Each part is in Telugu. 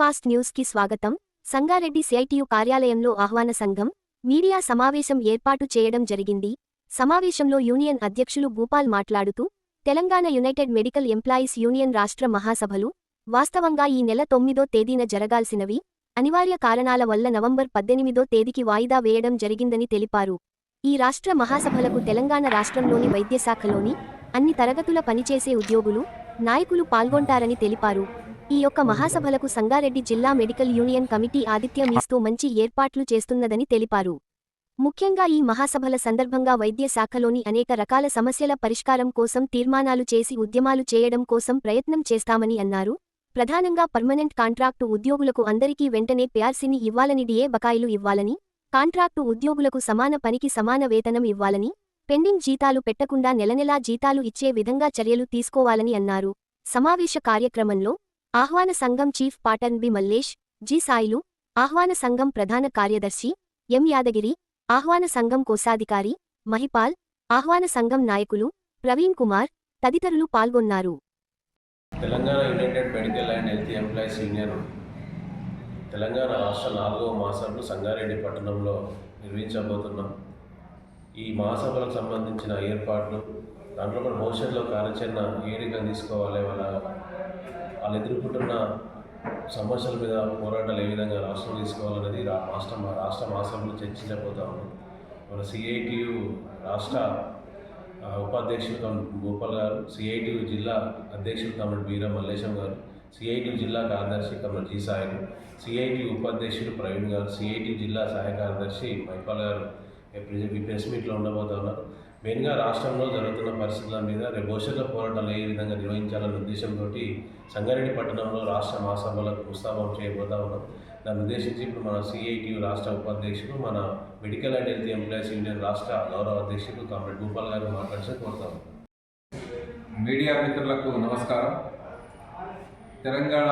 ఫాస్ట్ న్యూస్కి స్వాగతం. సంగారెడ్డి సిఐటియు కార్యాలయంలో ఆహ్వాన సంఘం మీడియా సమావేశం ఏర్పాటు చేయడం జరిగింది. సమావేశంలో యూనియన్ అధ్యక్షులు భూపాల్ మాట్లాడుతూ Telangana united medical employees union రాష్ట్ర మహాసభలు వాస్తవంగా ఈ నెల తొమ్మిదో తేదీన జరగాల్సినవి అనివార్య కారణాల వల్ల నవంబర్ పద్దెనిమిదో తేదీకి వాయిదా వేయడం జరిగిందని తెలిపారు. ఈ రాష్ట్ర మహాసభలకు తెలంగాణ రాష్ట్రంలోని వైద్యశాఖలోని అన్ని తరగతుల పనిచేసే ఉద్యోగులు నాయకులు పాల్గొంటారని తెలిపారు. ఈ యొక్క మహాసభలకు సంగారెడ్డి జిల్లా మెడికల్ యూనియన్ కమిటీ ఆతిథ్యం ఇస్తూ మంచి ఏర్పాట్లు చేస్తున్నదని తెలిపారు. ముఖ్యంగా ఈ మహాసభల సందర్భంగా వైద్య శాఖలోని అనేక రకాల సమస్యల పరిష్కారం కోసం తీర్మానాలు చేసి ఉద్యమాలు చేయడం కోసం ప్రయత్నం చేస్తామని అన్నారు. ప్రధానంగా పర్మనెంట్ కాంట్రాక్టు ఉద్యోగులకు అందరికీ వెంటనే పిఆర్సీని ఇవ్వాలని డిఏ బకాయిలు ఇవ్వాలని కాంట్రాక్టు ఉద్యోగులకు సమాన పనికి సమాన వేతనం ఇవ్వాలని పెండింగ్ జీతాలు పెట్టకుండా నెలనెలా జీతాలు ఇచ్చే విధంగా చర్యలు తీసుకోవాలని అన్నారు. సమావేశ కార్యక్రమంలో ఆహ్వాన సంఘం chief patron B Mallesh G Sailu ఆహ్వాన సంఘం ప్రధాన కార్యదర్శి ఎం యాదగిరి ఆహ్వాన సంఘం కోశాధికారి మహిపాల్ ఆహ్వాన సంఘం నాయకులు ప్రవీణ్ కుమార్ తదితరులు పాల్గొన్నారు. Telangana united medical and health employees union Telangana రాష్ట్ర నాలుగవ మహాసభలు సంగారెడ్డి పట్టణంలో నిర్వహించబోతున్నాం. ఈ మహాసభలకు సంబంధించిన ఏర్పాట్లు దాంట్లో కూడా భవిష్యత్తులో కార్యాచరణ ఏ రకంగా తీసుకోవాలి వాళ్ళ వాళ్ళు ఎదుర్కొంటున్న సమస్యల మీద పోరాటాలు ఏ విధంగా రాష్ట్రం తీసుకోవాలనేది రా రాష్ట్ర రాష్ట్ర మహాసభలో చర్చించబోతాము మన సిఐటియు రాష్ట్ర ఉపాధ్యక్షులు కమ్ గోపాల్ గారు సిఐటియు జిల్లా అధ్యక్షులు కమల్ బీరా మల్లేశం గారు సిఐటి జిల్లా కార్యదర్శి కమల్ జీ సాయిలు సిఐటి ఉపాధ్యక్షుడు ప్రవీణ్ గారు సిఐటి జిల్లా సహాయ కార్యదర్శి మైపాల్ గారు ఈ ప్రెస్- ప్రెస్ మీట్లో ఉండబోతా ఉన్నారు. మెయిన్గా రాష్ట్రంలో జరుగుతున్న పరిస్థితుల మీద రేపు భవిష్యత్తులో పోరాటాలు ఏ విధంగా నిర్వహించాలన్న ఉద్దేశంతో సంగారెడ్డి పట్టణంలో రాష్ట్ర మహాసభలకు ప్రస్తావం చేయబోతా ఉన్నాం. దాన్ని ఉద్దేశించి ఇప్పుడు మన సిఐటి రాష్ట్ర ఉపాధ్యక్షుడు మన medical and health employees union రాష్ట్ర గౌరవ అధ్యక్షుడు కామ్రేడ్ భూపాల్ గారు మాట్లాడితే కోరుతాం. మీడియా మిత్రులకు నమస్కారం. Telangana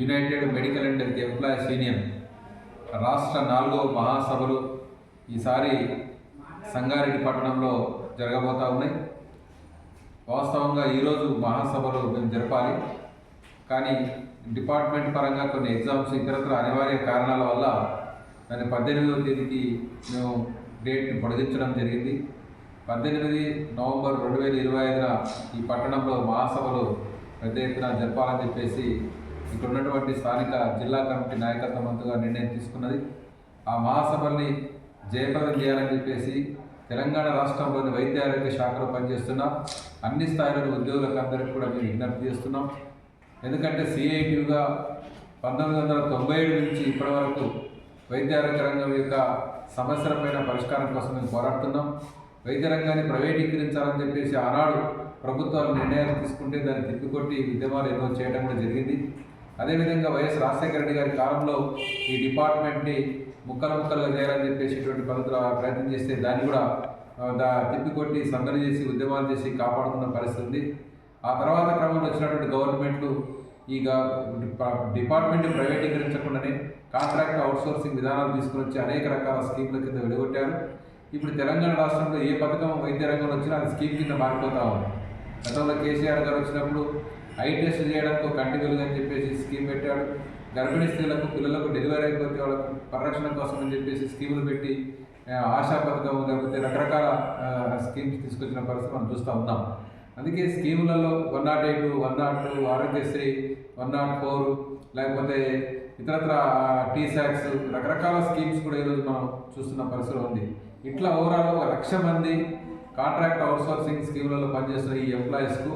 united medical and health employees union రాష్ట్ర నాలుగో మహాసభలు ఈసారి సంగారెడ్డి పట్టణంలో జరగబోతూ ఉన్నాయి. వాస్తవంగా ఈరోజు మహాసభలు మేము జరపాలి. కానీ డిపార్ట్మెంట్ పరంగా కొన్ని ఎగ్జామ్స్ ఇతరత్ర అనివార్య కారణాల వల్ల దాన్ని పద్దెనిమిదవ తేదీకి మేము డేట్ని పొడిగించడం జరిగింది. పద్దెనిమిది నవంబర్ రెండు వేల ఇరవై ఐదున ఈ పట్టణంలో మహాసభలు పెద్ద ఎత్తున జరపాలని చెప్పేసి ఇక్కడ ఉన్నటువంటి స్థానిక జిల్లా కమిటీ నాయకత్వం అంతగా నిర్ణయం తీసుకున్నది. ఆ మహాసభల్ని జయప్రదం చేయాలని చెప్పేసి తెలంగాణ రాష్ట్రంలోని వైద్య ఆరోగ్య శాఖలో పనిచేస్తున్న అన్ని స్థాయిలోని ఉద్యోగులకు అందరికీ కూడా మేము విజ్ఞప్తి చేస్తున్నాం. ఎందుకంటే సిఐటియుగా పంతొమ్మిది వందల తొంభై ఏడు నుంచి ఇప్పటి వరకు వైద్య ఆరోగ్య రంగం యొక్క సమస్యలపైన పరిష్కారం కోసం మేము పోరాడుతున్నాం. వైద్య రంగాన్ని ప్రైవేటీకరించాలని చెప్పేసి ఆనాడు ప్రభుత్వాలు నిర్ణయాలు తీసుకుంటే దాన్ని తిప్పికొట్టి ఉద్యమాలు ఎన్నో చేయడం కూడా జరిగింది. అదేవిధంగా వైఎస్ రాజశేఖర రెడ్డి గారి కాలంలో ఈ డిపార్ట్మెంట్ని ముక్కలు ముక్కలుగా చేయాలని చెప్పేసి ఇటువంటి పద్ధతులు ప్రయత్నం చేస్తే దాన్ని కూడా దా తిప్పికొట్టి సందడి చేసి ఉద్యమాలు చేసి కాపాడుతున్న పరిస్థితి ఉంది. ఆ తర్వాత క్రమంలో వచ్చినటువంటి గవర్నమెంట్లు ఈ డిపార్ట్మెంట్ ప్రైవేటీకరించకుండానే కాంట్రాక్ట్ అవుట్సోర్సింగ్ విధానాలు తీసుకుని వచ్చి అనేక రకాల స్కీముల కింద విడగొట్టారు. ఇప్పుడు తెలంగాణ రాష్ట్రంలో ఏ పథకం వైద్య రంగంలో వచ్చినా అది స్కీమ్ కింద మారిపోతా ఉంది. గతంలో కేసీఆర్ గారు వచ్చినప్పుడు ఐ టెస్ట్ చేయడానికి కంటి వెలుగు అని చెప్పేసి స్కీమ్ పెట్టాడు. గర్భిణీ స్త్రీలకు పిల్లలకు డెలివరీ అయిపోతే వాళ్ళకు పరిరక్షణ కోసం అని చెప్పేసి స్కీములు పెట్టి ఆశా పథకం లేకపోతే రకరకాల స్కీమ్స్ తీసుకొచ్చిన పరిస్థితి మనం చూస్తూ ఉన్నాం. అందుకే స్కీములలో one nought eight one nought two Aarogyasri one nought four లేకపోతే ఇతరత్ర టీ శాక్స్ రకరకాల స్కీమ్స్ కూడా ఈరోజు మనం చూస్తున్న పరిస్థితి ఉంది. ఇట్లా ఓవరాల్ ఒక లక్ష మంది కాంట్రాక్ట్ అవుట్సోర్సింగ్ స్కీములలో పనిచేస్తున్న ఈ ఎంప్లాయీస్కు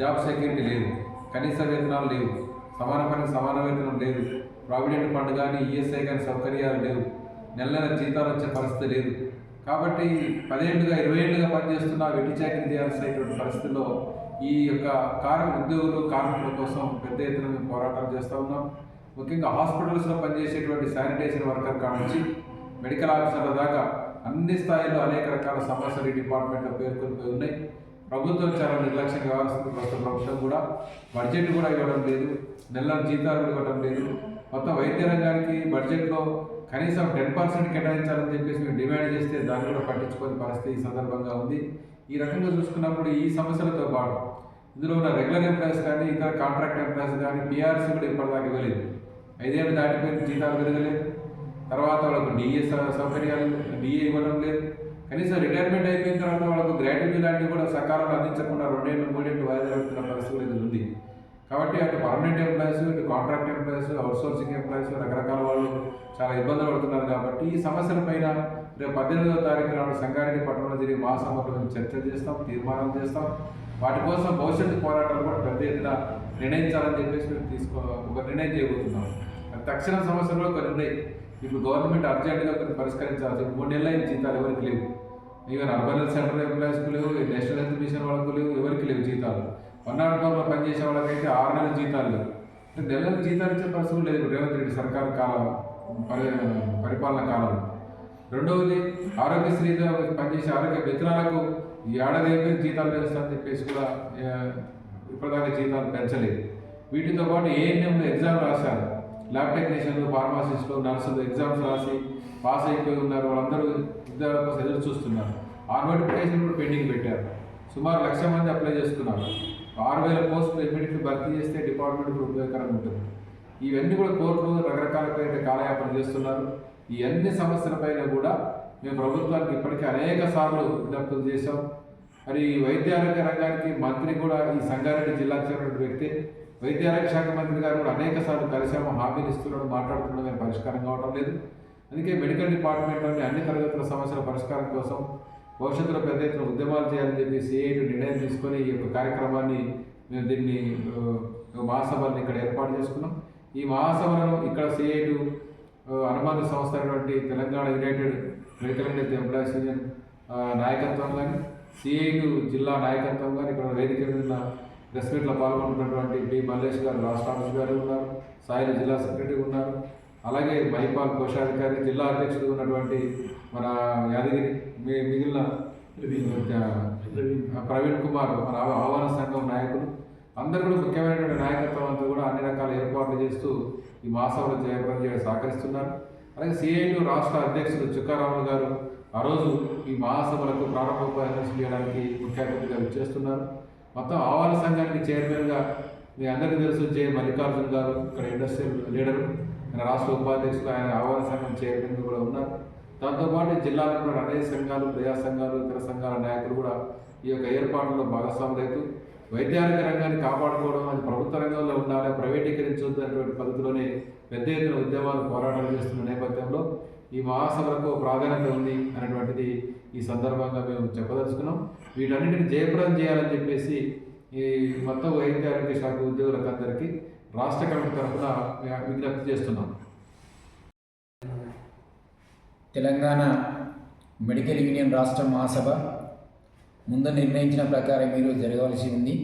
జాబ్ సెక్యూరిటీ లేదు. కనీస వేతనాలు లేవు. సమాన పని సమాన వేతనం లేదు. ప్రావిడెంట్ ఫండ్ కానీ ఈఎస్ఐ కానీ సౌకర్యాలు లేవు. నెల నెల జీతాలు వచ్చే పరిస్థితి లేదు. కాబట్టి పదేళ్ళుగా ఇరవై ఏళ్ళుగా పనిచేస్తున్న వెట్టి చాకరీ చేయాల్సినటువంటి పరిస్థితుల్లో ఈ యొక్క కార్య ఉద్యోగులు కార్మికుల కోసం పెద్ద ఎత్తున మేము పోరాటాలు చేస్తూ ఉన్నాం. ముఖ్యంగా హాస్పిటల్స్లో పనిచేసేటువంటి శానిటేషన్ వర్కర్ కానించి మెడికల్ ఆఫీసర్ల దాకా అన్ని స్థాయిల్లో అనేక రకాల సమస్యలు ఈ డిపార్ట్మెంట్లో పేర్కొనిపోయి ఉన్నాయి. ప్రభుత్వం చాలా నిర్లక్ష్యంగా కావాల్సిన ప్రస్తుత ప్రభుత్వం కూడా. బడ్జెట్ కూడా ఇవ్వడం లేదు. నెల జీతాలు ఇవ్వడం లేదు. మొత్తం వైద్య రంగానికి బడ్జెట్లో కనీసం టెన్ పర్సెంట్ కేటాయించాలని చెప్పేసి మేము డిమాండ్ చేస్తే దాన్ని కూడా పట్టించుకోని పరిస్థితి ఈ సందర్భంగా ఉంది. ఈ రకంగా చూసుకున్నప్పుడు ఈ సమస్యలతో పాటు ఇందులో ఉన్న రెగ్యులర్ ఎంప్లాయీస్ కానీ ఇతర కాంట్రాక్ట్ ఎంప్లాయీస్ కానీ పీఆర్సీ కూడా ఇప్పటిదాకా ఇవ్వలేదు. ఐదేళ్ళు దాటిపోయిన జీతాలు పెరగలేదు. తర్వాత వాళ్ళకు డిఏ సౌకర్యాలు డిఏ ఇవ్వడం లేదు. కనీసం రిటైర్మెంట్ అయిపోయిన తర్వాత వాళ్ళకు గ్రాట్యుటీ లాంటివి కూడా సకాలంలో అందించకుండా రెండేళ్ళు మూడేళ్ళు వాయిదా పెడుతున్న పరిస్థితి ఇది ఉంది. కాబట్టి అటు పర్మనెంట్ ఎంప్లాయీస్ ఇటు కాంట్రాక్ట్ ఎంప్లాయీస్ అవుట్సోర్సింగ్ ఎంప్లాయీస్ రకరకాల వాళ్ళు చాలా ఇబ్బందులు పడుతున్నారు కాబట్టి ఈ సమస్యల పైన రేపు పద్దెనిమిదవ తారీఖు నాడు సంగారెడ్డి పట్టణంలో జరిగే మహాసభలో మేము చర్చలు చేస్తాం తీర్మానం చేస్తాం. వాటి కోసం భవిష్యత్తు పోరాటాలు కూడా పెద్ద ఎత్తున నిర్ణయించాలని చెప్పేసి మేము తీసుకో ఒక నిర్ణయం చేయబోతున్నాం. అది తక్షణ సమస్యలు కొన్ని ఉన్నాయి. ఇప్పుడు గవర్నమెంట్ అర్జెంటుగా కొన్ని పరిష్కరించాల్సి మూడు నెలల ఈ జీతాలు ఎవరికి లేవు. ఈవెన్ అర్బన్ సెంట్రల్ సెంటర్ లేవు నేషనల్ హెల్త్ మిషన్ వాళ్ళకు లేవు ఎవరికి లేవు జీతాలు. వన్నాడుకోలో పనిచేసే వాళ్ళకైతే ఆరు నెలల జీతాలు లేవు. అంటే నెలల జీతాలు ఇచ్చే పరిస్థితులు లేదు రేవంత్ రెడ్డి సర్కారు కాలం పరి పరిపాలన కాలం. రెండవది ఆరోగ్యశ్రీతో పనిచేసే ఆరోగ్య మిత్రాలకు ఈ ఏడాది అయిపోయి జీతాలు పెంచుతామని చెప్పేసి కూడా ఇప్పటిదాకా జీతాలు పెంచలేదు. వీటితో పాటు ఏఎన్ఎంలో ఎగ్జామ్ రాశారు. ల్యాబ్ టెక్నీషియన్లు ఫార్మాసిస్టులు నర్సులు ఎగ్జామ్స్ రాసి పాస్ అయిపోయి ఉన్నారు. వాళ్ళందరూ ఉద్యోగాల కోసం ఎదురు చూస్తున్నారు. ఆ నోటిఫికేషన్ కూడా పెండింగ్ పెట్టారు. సుమారు లక్ష మంది అప్లై చేసుకున్నారు ఆరు వేల పోస్టులు ఇమ్మీడియట్లీ భర్తీ చేస్తే డిపార్ట్మెంట్ ఉపయోగకరంగా ఉంటుంది. ఇవన్నీ కూడా కోర్టులు రకరకాల కాలయాపన చేస్తున్నారు. ఈ అన్ని సమస్యలపైన కూడా మేము ప్రభుత్వానికి ఇప్పటికే అనేక సార్లు విజ్ఞప్తులు చేశాం. మరి ఈ వైద్య ఆరోగ్య రంగానికి మంత్రి కూడా ఈ సంగారెడ్డి జిల్లాకు చెందిన వ్యక్తి. వైద్య ఆరోగ్య శాఖ మంత్రి గారు కూడా అనేక సార్లు కలిసాము హామీలు ఇస్తున్నాడు మాట్లాడుతున్నాడు పరిష్కారం కావడం లేదు. అందుకే మెడికల్ డిపార్ట్మెంట్లోని అన్ని తరగతుల సమస్యల పరిష్కారం కోసం భవిష్యత్తులో పెద్ద ఎత్తున ఉద్యమాలు చేయాలని చెప్పి సిఐటి నిర్ణయం తీసుకొని ఈ యొక్క కార్యక్రమాన్ని మేము దీన్ని మహాసభలను మహాసభల్ని ఇక్కడ ఏర్పాటు చేసుకున్నాం. ఈ మహాసభలను ఇక్కడ సిఐటు అనుబంధ సంస్థ అయినటువంటి Telangana united medical and employees union నాయకత్వం కానీ సిఐటు జిల్లా నాయకత్వం కానీ ఇక్కడ వేదిక మీద ప్రెస్ మీట్లో పాల్గొంటున్నటువంటి బి మల్లేష్ గారు రాష్ట్ర ఆఫీస్ గారు ఉన్నారు సాయిల జిల్లా సెక్రటరీ ఉన్నారు. అలాగే మైపాల్ కోశాధికారి జిల్లా అధ్యక్షుడు ఉన్నటువంటి మన యాదగిరి మిగిలిన ప్రవీణ్. కుమార్ మన ఆహ్వా- ఆహ్వాన సంఘం నాయకులు. అందరూ కూడా ముఖ్యమైనటువంటి నాయకత్వం అంతా కూడా అన్ని రకాల ఏర్పాట్లు చేస్తూ ఈ మహాసభలో జయప్రదం చేయడం సహకరిస్తున్నారు. అలాగే సిఐటి రాష్ట్ర అధ్యక్షుడు చుక్కారాములు గారు ఆ రోజు ఈ మహాసభలకు ప్రారంభోపన్యాసం చేయడానికి ముఖ్య అతిథిగా విచ్చేస్తున్నారు. మొత్తం ఆహ్వాన సంఘానికి చైర్మన్గా మీ అందరికీ తెలుసు జే. మల్లికార్జున్ గారు ఇక్కడ ఇండస్ట్రియల్ లీడరు. ఆయన రాష్ట్ర ఉపాధ్యక్షులు ఆయన ఆహ్వాన సంఘం చైర్మన్ కూడా ఉన్నారు. దాంతోపాటు జిల్లాలో కూడా అనేక సంఘాలు ప్రజా సంఘాలు ఇతర సంఘాల నాయకులు కూడా ఈ యొక్క ఏర్పాట్లలో భాగస్వాములైతూ వైద్యారోగ్య రంగాన్ని కాపాడుకోవడం అది ప్రభుత్వ రంగంలో ఉండాలి ప్రైవేటీకరించొద్దు అనేటువంటి పద్ధతిలోనే పెద్ద ఎత్తున ఉద్యమాలు పోరాటాలు చేస్తున్న నేపథ్యంలో ఈ మహాసభలకు ప్రాధాన్యత ఉంది అనేటువంటిది ఈ సందర్భంగా మేము చెప్పదలుచుకున్నాం. వీటన్నిటిని జయప్రదం చేయాలని చెప్పేసి ఈ మొత్తం వైద్య ఆరోగ్య శాఖ ఉద్యోగులకు అందరికీ రాష్ట్ర కమిటీ తరఫున విజ్ఞప్తి చేస్తున్నాం. తెలంగాణ మెడికల్ యూనియన్ రాష్ట్ర మహాసభ ముందు నిర్ణయించిన ప్రకారం మీరు జరగవలసి ఉంది.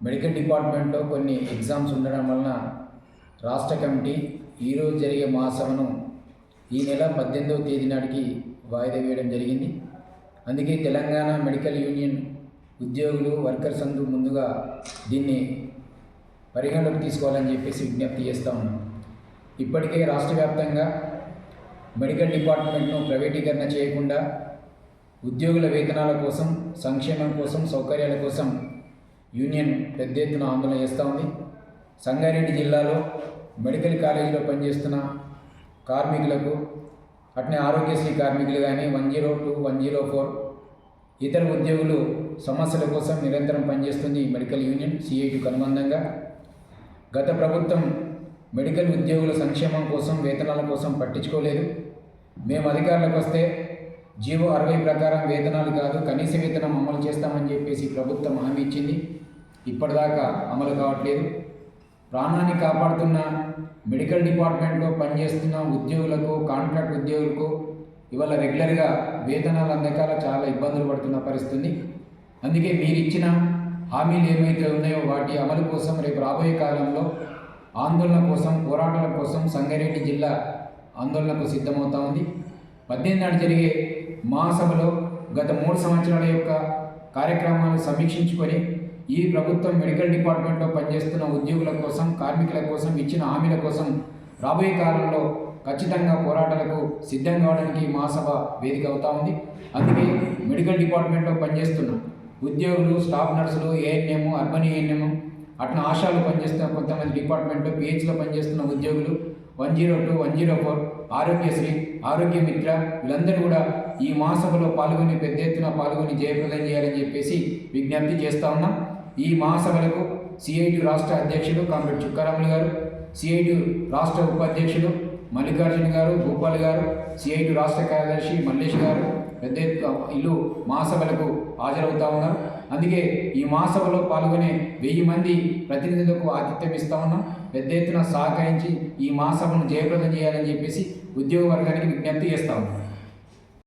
మెడికల్ డిపార్ట్మెంట్లో కొన్ని ఎగ్జామ్స్ ఉండడం వలన రాష్ట్ర కమిటీ ఈరోజు జరిగే మహాసభను ఈ నెల పద్దెనిమిదవ తేదీ నాటికి వాయిదా వేయడం జరిగింది. అందుకే తెలంగాణ మెడికల్ యూనియన్ ఉద్యోగులు వర్కర్స్ అందరూ ముందుగా దీన్ని పరిగణలోకి తీసుకోవాలని చెప్పేసి విజ్ఞప్తి చేస్తా ఉన్నాం. ఇప్పటికే రాష్ట్ర వ్యాప్తంగా మెడికల్ డిపార్ట్మెంట్ను ప్రైవేటీకరణ చేయకుండా ఉద్యోగుల వేతనాల కోసం సంక్షేమం కోసం సౌకర్యాల కోసం యూనియన్ పెద్ద ఎత్తున ఆందోళన చేస్తూ ఉంది. సంగారెడ్డి జిల్లాలో మెడికల్ కాలేజీలో పనిచేస్తున్న కార్మికులకు అట్నే ఆరోగ్యశ్రీ కార్మికులు కానీ one zero two one zero four ఇతర ఉద్యోగులు సమస్యల కోసం నిరంతరం పనిచేస్తుంది మెడికల్ యూనియన్ సిఐటికి అనుబంధంగా గత ప్రభుత్వం మెడికల్ ఉద్యోగుల సంక్షేమం కోసం వేతనాల కోసం పట్టించుకోలేదు. మేము అధికారులకు వస్తే జీవో అరవై ప్రకారం వేతనాలు కాదు కనీస వేతనం అమలు చేస్తామని చెప్పేసి ప్రభుత్వం హామీ ఇచ్చింది. ఇప్పటిదాకా అమలు కావట్లేదు. ప్రాణాన్ని కాపాడుతున్న మెడికల్ డిపార్ట్మెంట్లో పనిచేస్తున్న ఉద్యోగులకు కాంట్రాక్ట్ ఉద్యోగులకు ఇవాళ రెగ్యులర్గా వేతనాలు అందకాల చాలా ఇబ్బందులు పడుతున్న పరిస్థితి అందుకే మీరు ఇచ్చిన హామీలు ఏమైతే ఉన్నాయో వాటి అమలు కోసం రేపు రాబోయే కాలంలో ఆందోళన కోసం పోరాటాల కోసం సంగారెడ్డి జిల్లా ఆందోళనకు సిద్ధమవుతా ఉంది. పద్దెనిమిది నాడు జరిగే మహాసభలో గత మూడు సంవత్సరాల యొక్క కార్యక్రమాలు సమీక్షించుకొని ఈ ప్రభుత్వం మెడికల్ డిపార్ట్మెంట్లో పనిచేస్తున్న ఉద్యోగుల కోసం కార్మికుల కోసం ఇచ్చిన హామీల కోసం రాబోయే కాలంలో ఖచ్చితంగా పోరాటాలకు సిద్ధం కావడానికి మహాసభ వేదిక అవుతా ఉంది. అందుకే మెడికల్ డిపార్ట్మెంట్లో పనిచేస్తున్న ఉద్యోగులు స్టాఫ్ నర్సులు ఏఎన్ఎం అర్బన్ ఏఎన్ఎం అట్లా ఆశాలు పనిచేస్తున్న కొంతమంది డిపార్ట్మెంట్లో పిహెచ్లో పనిచేస్తున్న ఉద్యోగులు one zero two one zero four Aarogyasri Aarogya Mitra వీళ్ళందరూ కూడా ఈ మహాసభలో పాల్గొని పెద్ద ఎత్తున పాల్గొని జయప్రదం చేయాలని చెప్పేసి విజ్ఞప్తి చేస్తా ఉన్నాం. ఈ మహాసభలకు సిఐటి రాష్ట్ర అధ్యక్షులు కామ్రేడ్ చుక్కారాములు గారు సిఐటి రాష్ట్ర ఉపాధ్యక్షులు మల్లికార్జున గారు భూపాల్ గారు సిఐటి రాష్ట్ర కార్యదర్శి మల్లేష్ గారు పెద్ద ఎత్తు ఇల్లు మహాసభలకు హాజరవుతా ఉన్నారు. అందుకే ఈ మహాసభలో పాల్గొనే వెయ్యి మంది ప్రతినిధులకు ఆతిథ్యం ఇస్తా ఉన్నాం. పెద్ద ఎత్తున సహకరించి ఈ మహాసభను జయప్రదం చేయాలని చెప్పేసి ఉద్యోగ వర్గానికి విజ్ఞప్తి చేస్తా ఉన్నాం.